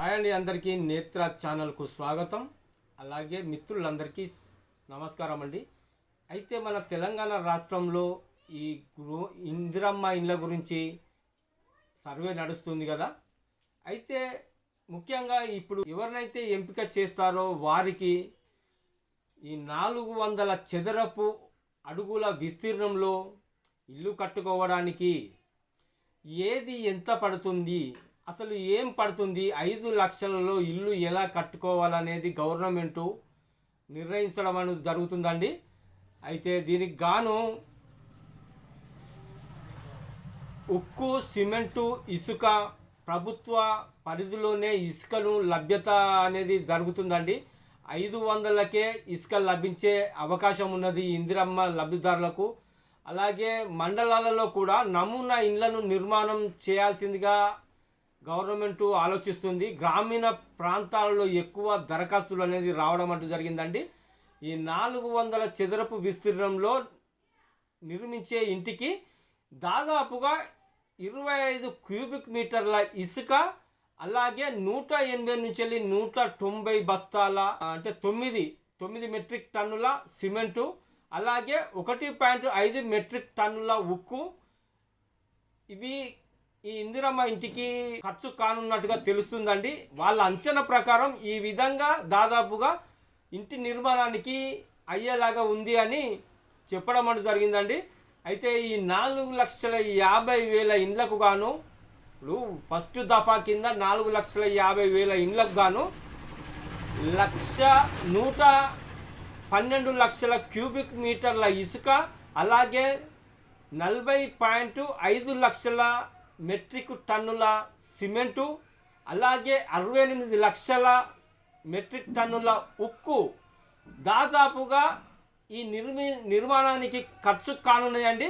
Hi అండి అందరికీ నేత్ర ఛానల్కు స్వాగతం. అలాగే మిత్రులందరికీ నమస్కారం అండి. అయితే మన తెలంగాణ రాష్ట్రంలో ఈ గృహ ఇందిరమ్మ ఇండ్ల గురించి సర్వే నడుస్తుంది కదా. అయితే ముఖ్యంగా ఇప్పుడు ఎవరినైతే ఎంపిక చేస్తారో వారికి ఈ నాలుగు వందల చదరపు అడుగుల విస్తీర్ణంలో ఇల్లు కట్టుకోవడానికి ఏది ఎంత పడుతుంది అసలు ఏం పడుతుంది? ఐదు లక్షలలో ఇల్లు ఎలా కట్టుకోవాలనేది గవర్నమెంటు నిర్ణయించడం అనేది జరుగుతుందండి. అయితే దీనికి గాను ఉక్కు సిమెంటు ఇసుక ప్రభుత్వ పరిధిలోనే ఇసుకను లభ్యత అనేది జరుగుతుందండి. ఐదు వందలకే ఇసుక లభించే అవకాశం ఉన్నది ఇందిరమ్మ లబ్ధిదారులకు. అలాగే మండలాలలో కూడా నమూనా ఇండ్లను నిర్మాణం చేయాల్సిందిగా గవర్నమెంట్ ఆలోచిస్తుంది. గ్రామీణ ప్రాంతాలలో ఎక్కువ దరఖాస్తులు అనేది రావడం అంటూ జరిగిందండి. ఈ నాలుగు వందల చదరపు విస్తీర్ణంలో నిర్మించే ఇంటికి దాదాపుగా ఇరవై ఐదు క్యూబిక్ మీటర్ల ఇసుక అలాగే నూట ఎనభై నుంచి వెళ్ళి నూట తొంభై బస్తాల అంటే తొమ్మిది తొమ్మిది మెట్రిక్ టన్నుల సిమెంటు అలాగే ఒకటి పాయింట్ ఐదు మెట్రిక్ టన్నుల ఉక్కు. ఇవి ఈ ఇందిరమ్మ ఇంటికి ఖర్చు కానున్నట్టుగా తెలుస్తుందండి. వాళ్ళ అంచనా ప్రకారం ఈ విధంగా దాదాపుగా ఇంటి నిర్మాణానికి అయ్యేలాగా ఉంది అని చెప్పడం అంటూ జరిగిందండి. అయితే ఈ నాలుగు లక్షల యాభై వేల ఇండ్లకు గాను ఇప్పుడు ఫస్ట్ దఫా కింద నాలుగు లక్షల యాభై వేల ఇండ్లకు గాను లక్ష నూట పన్నెండు లక్షల క్యూబిక్ మీటర్ల ఇసుక అలాగే నలభై పాయింట్ ఐదు లక్షల మెట్రిక్ టన్నుల సిమెంటు అలాగే అరవై ఎనిమిది లక్షల మెట్రిక్ టన్నుల ఉక్కు. దాదాపుగా ఈ నిర్మి నిర్మాణానికి ఖర్చు కానున్నాయండి.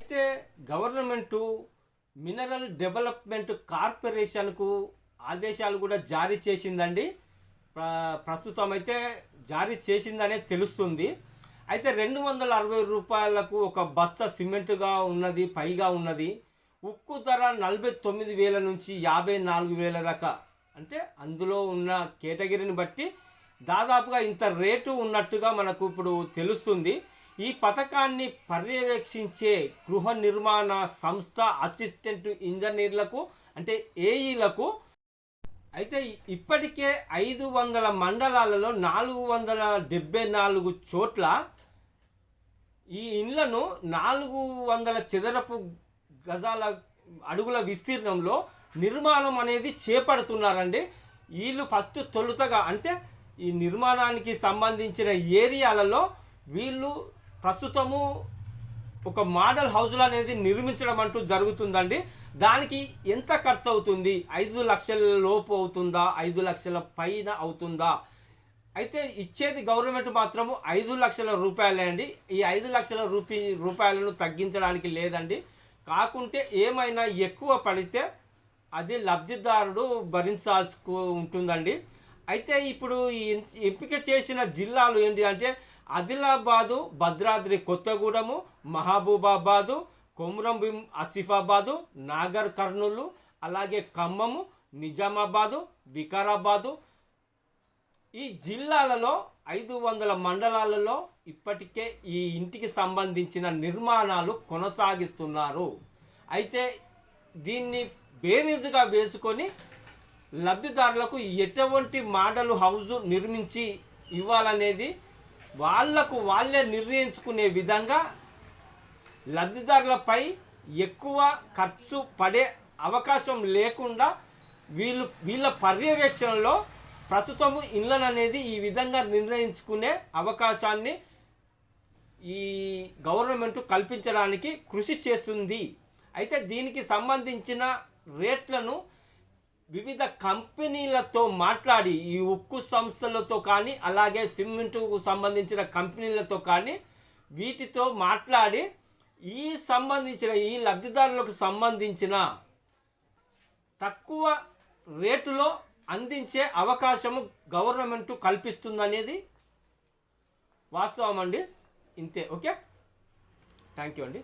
అయితే గవర్నమెంటు మినరల్ డెవలప్మెంట్ కార్పొరేషన్కు ఆదేశాలు కూడా జారీ చేసిందండి. ప్రస్తుతం అయితే జారీ చేసిందనే తెలుస్తుంది. అయితే రెండు వందల అరవై రూపాయలకు ఒక బస్తా సిమెంటుగా ఉన్నది పైగా ఉన్నది. ఉక్కు ధర నలభై తొమ్మిది వేల నుంచి యాభై నాలుగు వేల దాకా. అంటే అందులో ఉన్న కేటగిరీని బట్టి దాదాపుగా ఇంత రేటు ఉన్నట్టుగా మనకు ఇప్పుడు తెలుస్తుంది. ఈ పథకాన్ని పర్యవేక్షించే గృహ నిర్మాణ సంస్థ అసిస్టెంట్ ఇంజనీర్లకు అంటే ఏఈలకు అయితే ఇప్పటికే ఐదు వందల మండలాలలో నాలుగు వందల డెబ్బై నాలుగు చోట్ల ఈ ఇండ్లను నాలుగు వందల చదరపు గజాల అడుగుల విస్తీర్ణంలో నిర్మాణం అనేది చేపడుతున్నారండి. వీళ్ళు ఫస్ట్ తొలుతగా అంటే ఈ నిర్మాణానికి సంబంధించిన ఏరియాలలో వీళ్ళు ప్రస్తుతము ఒక మోడల్ హౌస్లు అనేది నిర్మించడం అంటూ జరుగుతుందండి. దానికి ఎంత ఖర్చు అవుతుంది ఐదు లక్షల లోపు అవుతుందా? ఐదు లక్షల పైన అవుతుందా? అయితే ఇచ్చేది గవర్నమెంట్ మాత్రము ఐదు లక్షల రూపాయలే అండి. ఈ ఐదు లక్షల రూపీ రూపాయలను తగ్గించడానికి లేదండి. కాకుంటే ఏమైనా ఎక్కువ పడితే అది లబ్ధిదారుడు భరించాల్సి ఉంటుందండి. అయితే ఇప్పుడు ఈ ఎంపిక చేసిన జిల్లాలు ఏంటి అంటే ఆదిలాబాదు భద్రాద్రి కొత్తగూడెము మహబూబాబాదు కొమురంభీం ఆసిఫాబాదు నాగర్ కర్నూలు అలాగే ఖమ్మము నిజామాబాదు వికారాబాదు ఈ జిల్లాలలో ఐదు వందల మండలాలలో ఇప్పటికే ఈ ఇంటికి సంబంధించిన నిర్మాణాలు కొనసాగిస్తున్నారు. అయితే దీన్ని బేరీజుగా వేసుకొని లబ్ధిదారులకు ఎటువంటి మోడల్ హౌస్ నిర్మించి ఇవ్వాలనేది వాళ్ళకు వాళ్ళే నిర్ణయించుకునే విధంగా లబ్ధిదారులపై ఎక్కువ ఖర్చు పడే అవకాశం లేకుండా వీళ్ళు వీళ్ళ పర్యవేక్షణలో ప్రస్తుతము ఇండ్లను అనేది ఈ విధంగా నిర్ణయించుకునే అవకాశాన్ని ఈ గవర్నమెంట్ కల్పించడానికి కృషి చేస్తుంది. అయితే దీనికి సంబంధించిన రేట్లను వివిధ కంపెనీలతో మాట్లాడి ఈ ఉక్కు సంస్థలతో కానీ అలాగే సిమెంటుకు సంబంధించిన కంపెనీలతో కానీ వీటితో మాట్లాడి ఈ సంబంధించిన ఈ లబ్ధిదారులకు సంబంధించిన తక్కువ రేటులో అందించే అవకాశము గవర్నమెంట్ కల్పిస్తుందనేది వాస్తవం అండి ఇంతే ఓకే? థ్యాంక్ యూ అండి.